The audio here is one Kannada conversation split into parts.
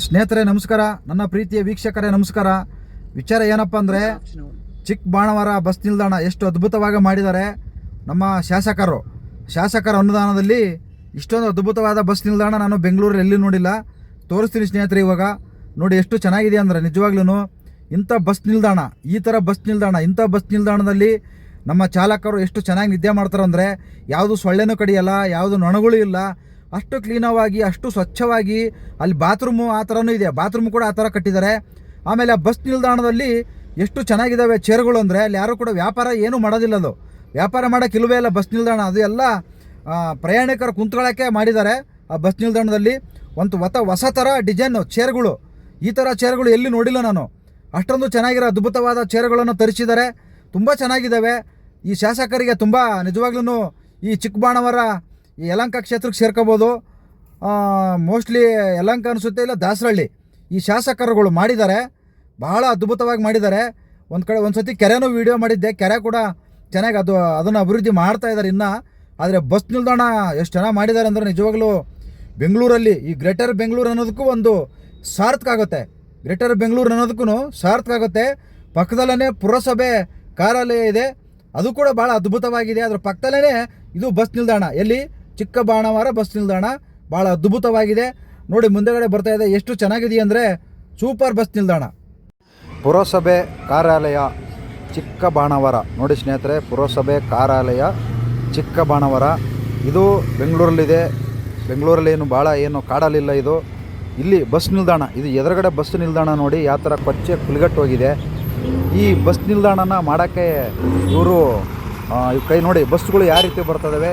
ಸ್ನೇಹಿತರೆ, ನಮಸ್ಕಾರ. ನನ್ನ ಪ್ರೀತಿಯ ವೀಕ್ಷಕರೇ, ನಮಸ್ಕಾರ. ವಿಚಾರ ಏನಪ್ಪ ಅಂದರೆ ಚಿಕ್ಕ ಬಾಣವರ ಬಸ್ ನಿಲ್ದಾಣ ಎಷ್ಟು ಅದ್ಭುತವಾಗಿ ಮಾಡಿದ್ದಾರೆ ನಮ್ಮ ಶಾಸಕರು. ಶಾಸಕರ ಅನುದಾನದಲ್ಲಿ ಇಷ್ಟೊಂದು ಅದ್ಭುತವಾದ ಬಸ್ ನಿಲ್ದಾಣ ನಾನು ಬೆಂಗಳೂರಲ್ಲಿ ಎಲ್ಲಿ ನೋಡಿಲ್ಲ. ತೋರಿಸ್ತೀನಿ ಸ್ನೇಹಿತರೆ ಇವಾಗ. ನೋಡಿ, ಎಷ್ಟು ಚೆನ್ನಾಗಿದೆ ಅಂದರೆ ನಿಜವಾಗ್ಲೂ ಇಂಥ ಬಸ್ ನಿಲ್ದಾಣ, ಈ ಥರ ಬಸ್ ನಿಲ್ದಾಣ, ಇಂಥ ಬಸ್ ನಿಲ್ದಾಣದಲ್ಲಿ ನಮ್ಮ ಚಾಲಕರು ಎಷ್ಟು ಚೆನ್ನಾಗಿ ನಿದ್ದೆ ಮಾಡ್ತಾರೆ ಅಂದರೆ ಯಾವುದು ಸೊಳ್ಳೆನೂ ಕಡಿಯಲ್ಲ, ಯಾವುದು ನೊಣಗಳು ಇಲ್ಲ ಅಷ್ಟು ಕ್ಲೀನಾಗಿ ಅಷ್ಟು ಸ್ವಚ್ಛವಾಗಿ ಅಲ್ಲಿ ಬಾತ್ರೂಮು ಆ ಥರನೂ ಇದೆ. ಬಾತ್ರೂಮ್ ಕೂಡ ಆ ಥರ ಕಟ್ಟಿದ್ದಾರೆ. ಆಮೇಲೆ ಆ ಬಸ್ ನಿಲ್ದಾಣದಲ್ಲಿ ಎಷ್ಟು ಚೆನ್ನಾಗಿದ್ದಾವೆ ಚೇರ್ಗಳು ಅಂದರೆ ಅಲ್ಲಿ ಯಾರು ಕೂಡ ವ್ಯಾಪಾರ ಏನೂ ಮಾಡೋದಿಲ್ಲ ಅದು. ವ್ಯಾಪಾರ ಮಾಡೋಕ್ಕೆ ಇಲ್ಲವೇ ಇಲ್ಲ ಬಸ್ ನಿಲ್ದಾಣ. ಅದು ಎಲ್ಲ ಪ್ರಯಾಣಿಕರು ಕುಂತ್ಕೊಳ್ಳೋಕ್ಕೆ ಮಾಡಿದ್ದಾರೆ ಆ ಬಸ್ ನಿಲ್ದಾಣದಲ್ಲಿ. ಒಂದು ಹೊಸ ಹೊಸ ಥರ ಡಿಸೈನು ಚೇರ್ಗಳು. ಈ ಥರ ಚೇರ್ಗಳು ಎಲ್ಲಿ ನೋಡಿಲ್ಲ ನಾನು. ಅಷ್ಟೊಂದು ಚೆನ್ನಾಗಿರೋ ಅದ್ಭುತವಾದ ಚೇರ್ಗಳನ್ನು ತರಿಸಿದ್ದಾರೆ. ತುಂಬ ಚೆನ್ನಾಗಿದ್ದಾವೆ. ಈ ಶಾಸಕರಿಗೆ ತುಂಬ ನಿಜವಾಗ್ಲೂ ಈ ಚಿಕ್ಕಬಾಣವರ ಈ ಯಲಂಕ ಕ್ಷೇತ್ರಕ್ಕೆ ಸೇರ್ಕೋಬೋದು. ಮೋಸ್ಟ್ಲಿ ಯಲಂಕ ಅನಿಸುತ್ತೆ ಇಲ್ಲ ದಾಸರಳ್ಳಿ. ಈ ಶಾಸಕರುಗಳು ಮಾಡಿದ್ದಾರೆ, ಬಹಳ ಅದ್ಭುತವಾಗಿ ಮಾಡಿದ್ದಾರೆ. ಒಂದು ಕಡೆ ಒಂದು ಸತಿ ಕೆರೆನೂ ವೀಡಿಯೋ ಮಾಡಿದ್ದೆ, ಕೆರೆ ಕೂಡ ಚೆನ್ನಾಗಿ ಅದು, ಅದನ್ನು ಅಭಿವೃದ್ಧಿ ಮಾಡ್ತಾ ಇದ್ದಾರೆ ಇನ್ನು. ಆದರೆ ಬಸ್ ನಿಲ್ದಾಣ ಎಷ್ಟು ಚೆನ್ನಾಗಿ ಮಾಡಿದ್ದಾರೆ ಅಂದರೆ ನಿಜವಾಗ್ಲೂ ಬೆಂಗಳೂರಲ್ಲಿ ಈ ಗ್ರೇಟರ್ ಬೆಂಗಳೂರು ಅನ್ನೋದಕ್ಕೂ ಒಂದು ಸಾರ್ಥಕ ಆಗುತ್ತೆ. ಗ್ರೇಟರ್ ಬೆಂಗಳೂರು ಅನ್ನೋದಕ್ಕೂ ಸಾರ್ಥಕ ಆಗುತ್ತೆ. ಪಕ್ಕದಲ್ಲೇ ಪುರಸಭೆ ಕಾರ್ಯಾಲಯ ಇದೆ. ಅದು ಕೂಡ ಭಾಳ ಅದ್ಭುತವಾಗಿದೆ. ಅದರ ಪಕ್ಕದಲ್ಲೇ ಇದು ಬಸ್ ನಿಲ್ದಾಣ. ಎಲ್ಲಿ? ಚಿಕ್ಕ ಬಾಣವಾರ ಬಸ್ ನಿಲ್ದಾಣ ಭಾಳ ಅದ್ಭುತವಾಗಿದೆ. ನೋಡಿ, ಮುಂದೆಗಡೆ ಬರ್ತಾ ಇದೆ, ಎಷ್ಟು ಚೆನ್ನಾಗಿದೆ ಅಂದರೆ ಸೂಪರ್ ಬಸ್ ನಿಲ್ದಾಣ. ಪುರಸಭೆ ಕಾರ್ಯಾಲಯ ಚಿಕ್ಕ ಬಾಣವರ. ನೋಡಿ ಸ್ನೇಹಿತರೆ, ಪುರಸಭೆ ಕಾರ್ಯಾಲಯ ಚಿಕ್ಕ ಬಾಣವರ. ಇದು ಬೆಂಗಳೂರಲ್ಲಿದೆ. ಬೆಂಗಳೂರಲ್ಲಿ ಏನು ಭಾಳ ಏನು ಕಾಡಲಿಲ್ಲ ಇದು. ಇಲ್ಲಿ ಬಸ್ ನಿಲ್ದಾಣ, ಇದು ಎದುರುಗಡೆ ಬಸ್ ನಿಲ್ದಾಣ ನೋಡಿ, ಯಾವ ಥರ ಕೊಚ್ಚೆ ಹೋಗಿದೆ. ಈ ಬಸ್ ನಿಲ್ದಾಣನ ಮಾಡೋಕ್ಕೆ ಇವರು ಕೈ ನೋಡಿ, ಬಸ್ಗಳು ಯಾವ ರೀತಿ ಬರ್ತದವೆ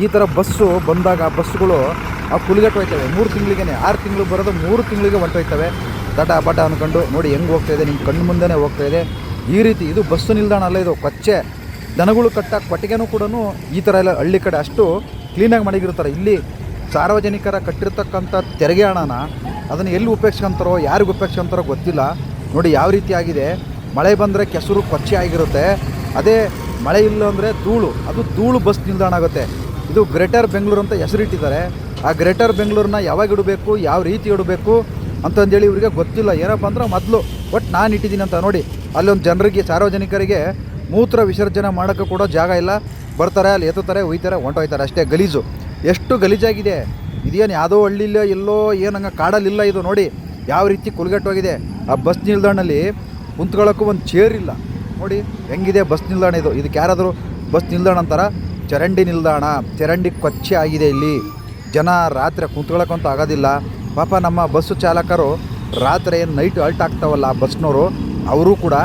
ಈ ಥರ ಬಸ್ಸು ಬಂದಾಗ, ಆ ಬಸ್ಸುಗಳು ಆ ಕುಲಿಗಟ್ಟು ಹೋಯ್ತವೆ ಮೂರು ತಿಂಗಳಿಗೆ ಆರು ತಿಂಗಳು ಬರೋದು ಮೂರು ತಿಂಗಳಿಗೆ ಹೊಂಟೋಯ್ತವೆ ದಟ ಬಟ ಅಂದ್ಕೊಂಡು ನೋಡಿ ಹೆಂಗೆ ಹೋಗ್ತಾ ಇದೆ ನಿಮ್ಮ ಕಣ್ಣು ಮುಂದೆನೇ ಹೋಗ್ತಾ ಇದೆ. ಈ ರೀತಿ ಇದು ಬಸ್ಸು ನಿಲ್ದಾಣ ಅಲ್ಲ ಇದು, ಕೊಚ್ಚೆ. ದನಗಳು ಕಟ್ಟಕ್ಕೆ ಕೊಟ್ಟಿಗೆನೂ ಕೂಡ ಈ ಥರ ಎಲ್ಲ ಹಳ್ಳಿ ಕಡೆ ಅಷ್ಟು ಕ್ಲೀನಾಗಿ ಮಾಡಿಗಿರ್ತಾರೆ ಇಲ್ಲಿ ಸಾರ್ವಜನಿಕರ ಕಟ್ಟಿರ್ತಕ್ಕಂಥ ತೆರಿಗೆ ಹಣನ ಅದನ್ನು ಎಲ್ಲಿ ಉಪಯೋಗಿಸ್ಕೊಂತಾರೋ, ಯಾರಿಗೆ ಉಪಯೋಗಿಸ್ಕೊಂತಾರೋ ಗೊತ್ತಿಲ್ಲ. ನೋಡಿ ಯಾವ ರೀತಿ ಆಗಿದೆ. ಮಳೆ ಬಂದರೆ ಕೆಸರು, ಕೊಚ್ಚೆ ಆಗಿರುತ್ತೆ. ಅದೇ ಮಳೆ ಇಲ್ಲ ಅಂದರೆ ಧೂಳು. ಅದು ಧೂಳು ಬಸ್ ನಿಲ್ದಾಣ ಆಗುತ್ತೆ. ಇದು ಗ್ರೇಟರ್ ಬೆಂಗಳೂರು ಅಂತ ಹೆಸರಿಟ್ಟಿದ್ದಾರೆ ಆ ಗ್ರೇಟರ್ ಬೆಂಗಳೂರನ್ನ ಯಾವಾಗ ಇಡಬೇಕು, ಯಾವ ರೀತಿ ಇಡಬೇಕು ಅಂತಂದೇಳಿ ಇವರಿಗೆ ಗೊತ್ತಿಲ್ಲ. ಏನಪ್ಪ ಅಂದ್ರೆ ಮೊದಲು ಒಟ್ಟು ನಾನು ಇಟ್ಟಿದ್ದೀನಿ ಅಂತ ನೋಡಿ. ಅಲ್ಲೊಂದು ಜನರಿಗೆ, ಸಾರ್ವಜನಿಕರಿಗೆ ಮೂತ್ರ ವಿಸರ್ಜನೆ ಮಾಡೋಕ್ಕೆ ಕೂಡ ಜಾಗ ಇಲ್ಲ. ಬರ್ತಾರೆ, ಅಲ್ಲಿ ಎತ್ತುತ್ತಾರೆ, ಒಯ್ತಾರೆ, ಹೊಂಟೋಯ್ತಾರೆ. ಅಷ್ಟೇ ಗಲೀಜು. ಎಷ್ಟು ಗಲೀಜಾಗಿದೆ? ಇದೇನು ಯಾವುದೋ ಹಳ್ಳಿಲ್ಲ ಎಲ್ಲೋ ಏನಂಗ ಕಾಡಲ್ಲಿಲ್ಲ ಇದು ನೋಡಿ. ಯಾವ ರೀತಿ ಕುಲ್ಗೆಟ್ಟೋಗಿದೆ ಆ ಬಸ್ ನಿಲ್ದಾಣಲ್ಲಿ ಕುಂತ್ಕೊಳ್ಳೋಕ್ಕೂ ಒಂದು ಚೇರ್ ಇಲ್ಲ. ನೋಡಿ, ಹೆಂಗಿದೆ ಬಸ್ ನಿಲ್ದಾಣ ಇದು? ಇದಕ್ಕೆ ಯಾರಾದರೂ ಬಸ್ ನಿಲ್ದಾಣ ಅಂತಾರ? ಚರಂಡಿ ನಿಲ್ದಾಣ, ಚರಂಡಿ ಕೊಚ್ಚೆ ಆಗಿದೆ ಇಲ್ಲಿ. ಜನ ರಾತ್ರಿ ಕುಂತ್ಕೊಳ್ಳೋಕ್ಕಂತೂ ಆಗೋದಿಲ್ಲ. ಪಾಪ ನಮ್ಮ ಬಸ್ಸು ಚಾಲಕರು ರಾತ್ರಿ ಏನು ನೈಟ್ ಅಲ್ಟ್ ಆಗ್ತಾವಲ್ಲ ಬಸ್ನವರು ಅವರು ಕೂಡ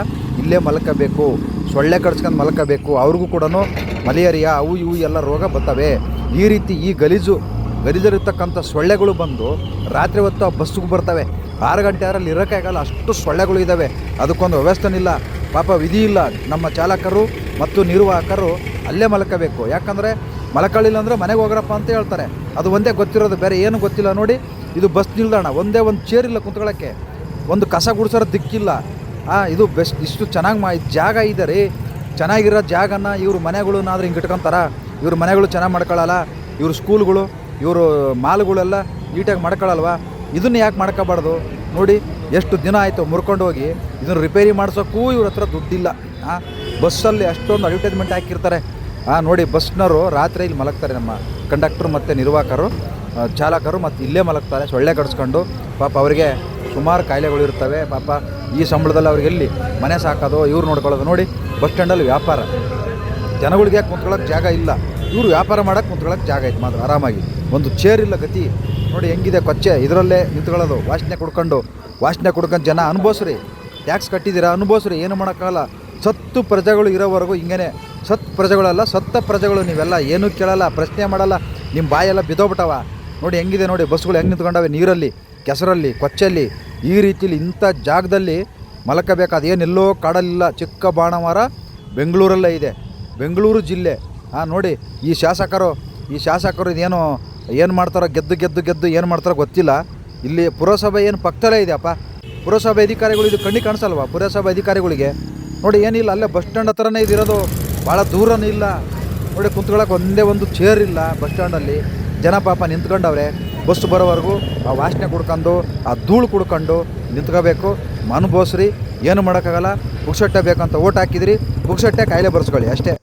ಇಲ್ಲೇ ಮಲ್ಕೋಬೇಕು. ಸೊಳ್ಳೆ ಕಡ್ಸ್ಕೊಂಡು ಮಲ್ಕೋಬೇಕು. ಅವ್ರಿಗೂ ಕೂಡ ಮಲೇರಿಯಾ, ಅವು ಇವು ಎಲ್ಲ ರೋಗ ಬರ್ತವೆ. ಈ ರೀತಿ ಈ ಗಲೀಜು ಗಲೀಜರಿರ್ತಕ್ಕಂಥ ಸೊಳ್ಳೆಗಳು ಬಂದು ರಾತ್ರಿ ಹೊತ್ತು ಆ ಬಸ್ಸಿಗೆ ಬರ್ತವೆ. ಆರು ಗಂಟೆ ಆರಲ್ಲಿ ಇರೋಕ್ಕಾಗಲ್ಲ ಅಷ್ಟು ಸೊಳ್ಳೆಗಳು ಇದ್ದಾವೆ ಅದಕ್ಕೊಂದು ವ್ಯವಸ್ಥೆನಿಲ್ಲ ಪಾಪ ವಿಧಿ ಇಲ್ಲ. ನಮ್ಮ ಚಾಲಕರು ಮತ್ತು ನಿರ್ವಾಹಕರು ಅಲ್ಲೇ ಮಲ್ಕೋಬೇಕು. ಯಾಕಂದರೆ ಮಲ್ಕೊಳ್ಳಿಲ್ಲ ಅಂದರೆ ಮನೆಗೆ ಹೋಗ್ರಪ್ಪ ಅಂತ ಹೇಳ್ತಾರೆ. ಅದು ಒಂದೇ ಗೊತ್ತಿರೋದು, ಬೇರೆ ಏನು ಗೊತ್ತಿಲ್ಲ ನೋಡಿ. ಇದು ಬಸ್ ನಿಲ್ದಾಣ, ಒಂದೇ ಒಂದು ಚೇರ್ ಇಲ್ಲ ಕುಂತ್ಕೊಳ್ಳೋಕ್ಕೆ ಒಂದು ಕಸ ಗುಡಿಸೋರ ದಿಕ್ಕಿಲ್ಲ. ಹಾಂ ಇದು ಬೆಸ್ಟ್ ಇಷ್ಟು ಚೆನ್ನಾಗಿ ಮಾ, ಜಾಗ ಇದೆ ರೀ. ಚೆನ್ನಾಗಿರೋ ಜಾಗನ ಇವ್ರ ಮನೆಗಳನ್ನಾದ್ರೂ ಹಿಂಗೆ ಇಟ್ಕೊತಾರ? ಇವ್ರ ಮನೆಗಳು ಚೆನ್ನಾಗಿ ಮಾಡ್ಕೊಳ್ಳಲ್ಲ ಇವ್ರ ಸ್ಕೂಲ್ಗಳು, ಇವರು ಮಾಲ್ಗಳೆಲ್ಲ ನೀಟಾಗಿ ಮಾಡ್ಕೊಳ್ಳಲ್ವಾ ಇದನ್ನ ಯಾಕೆ ಮಾಡ್ಕೋಬಾರ್ದು? ನೋಡಿ, ಎಷ್ಟು ದಿನ ಆಯಿತು ಮುರ್ಕೊಂಡು ಹೋಗಿ, ಇದನ್ನು ರಿಪೇರಿ ಮಾಡಿಸೋಕ್ಕೂ ಇವ್ರ ಹತ್ರ ದುಡ್ಡಿಲ್ಲ. ಹಾಂ ಬಸ್ಸಲ್ಲಿ ಅಷ್ಟೊಂದು ಅಡ್ವರ್ಟೈಸ್ಮೆಂಟ್ ಹಾಕಿರ್ತಾರೆ. ಆ, ನೋಡಿ ಬಸ್ನವರು ರಾತ್ರಿ ಇಲ್ಲಿ ಮಲಗ್ತಾರೆ ನಮ್ಮ ಕಂಡಕ್ಟ್ರು ಮತ್ತು ನಿರ್ವಾಹಕರು ಚಾಲಕರು ಮತ್ತು ಇಲ್ಲೇ ಮಲಗ್ತಾರೆ, ಸೊಳ್ಳೆ ಕಡಿಸ್ಕೊಂಡು. ಪಾಪ ಅವರಿಗೆ ಸುಮಾರು ಕಾಯಿಲೆಗಳು ಇರ್ತವೆ. ಪಾಪ ಈ ಸಂಬಳದಲ್ಲಿ ಅವ್ರಿಗೆ ಎಲ್ಲಿ ಮನೆ ಸಾಕೋದು, ಇವ್ರು ನೋಡ್ಕೊಳ್ಳೋದು. ನೋಡಿ, ಬಸ್ ಸ್ಟ್ಯಾಂಡಲ್ಲಿ ವ್ಯಾಪಾರ. ಜನಗಳಿಗೆ ಕುಂತ್ಕೊಳ್ಳೋಕೆ ಜಾಗ ಇಲ್ಲ. ಇವರು ವ್ಯಾಪಾರ ಮಾಡೋಕ್ಕೆ ಕುಂತ್ಕೊಳ್ಳೋಕೆ ಜಾಗ ಐತೆ ಮಾತ್ರ, ಆರಾಮಾಗಿ. ಒಂದು ಚೇರ್ ಇಲ್ಲ ಗತಿ. ನೋಡಿ, ಹೆಂಗಿದೆ ಕೊಚ್ಚೆ. ಇದರಲ್ಲೇ ನಿಂತ್ಕೊಳ್ಳೋದು, ವಾಸನೆ ಕುಡ್ಕೊಂಡು. ವಾಸನೆ ಕುಡ್ಕೊಂಡು ಜನ ಅನುಭವಿಸ್ರಿ. ಟ್ಯಾಕ್ಸ್ ಕಟ್ಟಿದ್ದೀರಾ, ಅನುಭವಿಸ್ರಿ. ಏನು ಮಾಡೋಕ್ಕಾಗಲ್ಲ. ಸತ್ತು ಪ್ರಜೆಗಳು ಇರೋವರೆಗೂ ಹಿಂಗೇನೆ ಸತ್ ಪ್ರಜೆಗಳಲ್ಲ, ಸತ್ತ ಪ್ರಜೆಗಳು ನೀವೆಲ್ಲ ಏನೂ ಕೇಳಲ್ಲ, ಪ್ರಶ್ನೆ ಮಾಡಲ್ಲ ನಿಮ್ಮ ಬಾಯೆಲ್ಲ ಬಿದ್ದೋಗ್ಬಿಟ್ಟವ. ನೋಡಿ ಹೆಂಗಿದೆ ನೋಡಿ ಬಸ್ಗಳು ಹೆಂಗೆ ನಿಂತ್ಕೊಂಡವೆ? ನೀರಲ್ಲಿ, ಕೆಸರಲ್ಲಿ, ಕೊಚ್ಚಲ್ಲಿ. ಈ ರೀತಿಲಿ ಇಂಥ ಜಾಗದಲ್ಲಿ ಮಲಕಬೇಕು ಅದೇನೆಲ್ಲೋ ಕಾಡಲಿಲ್ಲ ಚಿಕ್ಕ ಬಾಣವಾರ ಬೆಂಗಳೂರಲ್ಲೇ ಇದೆ. ಬೆಂಗಳೂರು ಜಿಲ್ಲೆ. ಹಾಂ ನೋಡಿ, ಈ ಶಾಸಕರು ಈ ಶಾಸಕರು ಇದೇನು, ಏನು ಮಾಡ್ತಾರೋ, ಗೆದ್ದು ಗೆದ್ದು ಗೆದ್ದು ಏನು ಮಾಡ್ತಾರೋ ಗೊತ್ತಿಲ್ಲ. ಇಲ್ಲಿ ಪುರಸಭೆ ಏನು ಪಕ್ಕದಲ್ಲೇ ಇದೆಯಪ್ಪ? ಪುರಸಭೆ ಅಧಿಕಾರಿಗಳು ಇದು ಕಣ್ಣಿ ಕಾಣಿಸಲ್ವಾ? ಪುರಸಭೆ ಅಧಿಕಾರಿಗಳಿಗೆ? ನೋಡಿ, ಏನಿಲ್ಲ, ಅಲ್ಲೇ ಬಸ್ ಸ್ಟ್ಯಾಂಡ್ ಹತ್ರನೇ ಇದಿರೋದು. ಭಾಳ ದೂರನೂ ಇಲ್ಲ. ನೋಡಿ, ಕುಂತ್ಕೊಳ್ಳೋಕೆ ಒಂದೇ ಒಂದು ಚೇರ್ ಇಲ್ಲ ಬಸ್ ಸ್ಟ್ಯಾಂಡಲ್ಲಿ ಜನ ಪಾಪ ನಿಂತ್ಕೊಂಡವ್ರೆ. ಬಸ್ ಬರೋವರೆಗೂ ಆ ವಾಸನೆ ಕುಡ್ಕೊಂಡು, ಆ ಧೂಳು ಕುಡ್ಕೊಂಡು ನಿಂತ್ಕೋಬೇಕು. ಅನುಭವಿಸ್ರಿ ಏನು ಮಾಡೋಕ್ಕಾಗಲ್ಲ. ಪುಕ್ಸಟ್ಟೆ ಬೇಕಂತ ಓಟ್ ಹಾಕಿದ್ರಿ. ಪುಕ್ಸಟ್ಟೆ ಕಾಯಿಲೆ ಬರ್ಸ್ಕೊಳ್ಳಿ ಅಷ್ಟೇ.